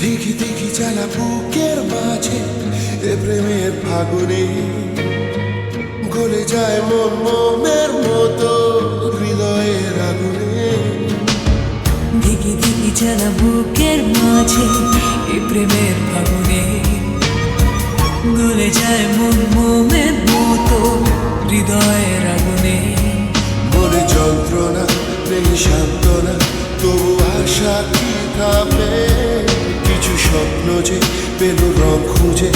দেখি দেখি জ্বালা বুকের মাঝে এ প্রেমের ফাগুনে। গলে যায় মন মমের মতো হৃদয়ের আগুনে। দেখি দেখি জ্বালা বুকের মাঝে এ প্রেমের ফাগুনে। গলে যায় মন মমের মতো হৃদয়ের আগুনে। মনে যন্ত্রণা নেই সান্ত্বনা তবু আশা কি থাকে পেল রং খুঁজে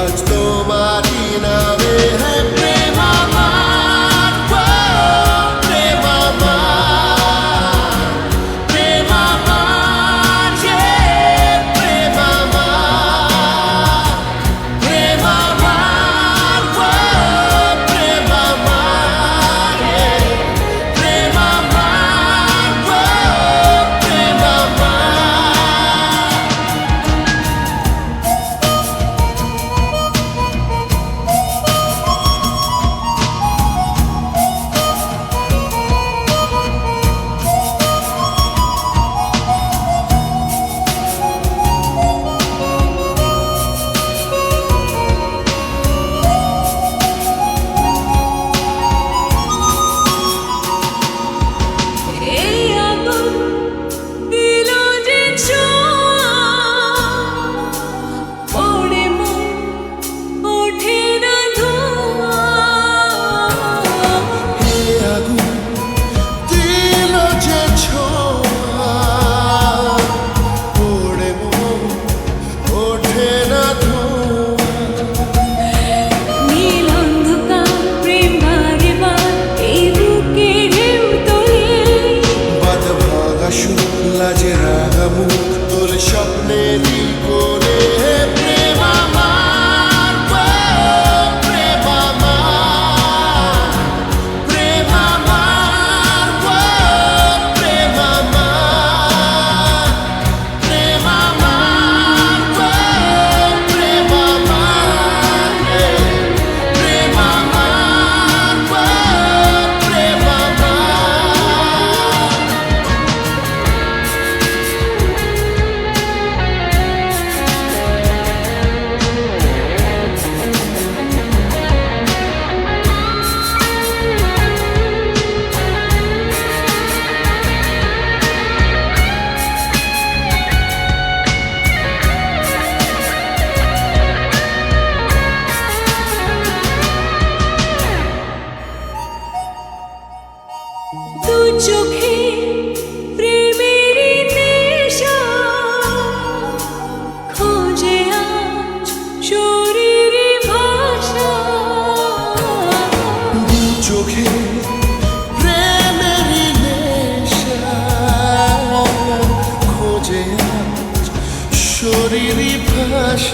আজ তোমারই না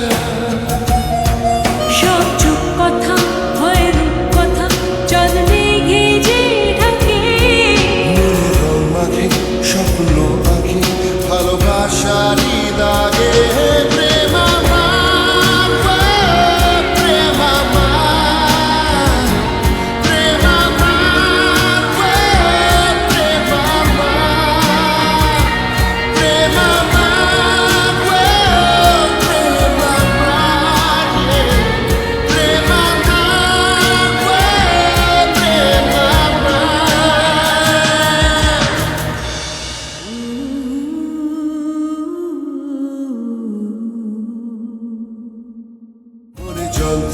Russia.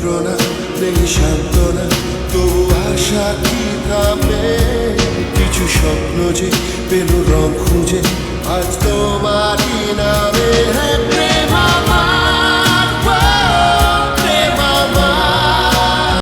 যন্ত্রণা নেই সান্ত্বনা, তবু আশা কি থামে কিছু স্বপ্ন যে পেল রং খুঁজে, আজ তোমারই নামে। হ্যাঁ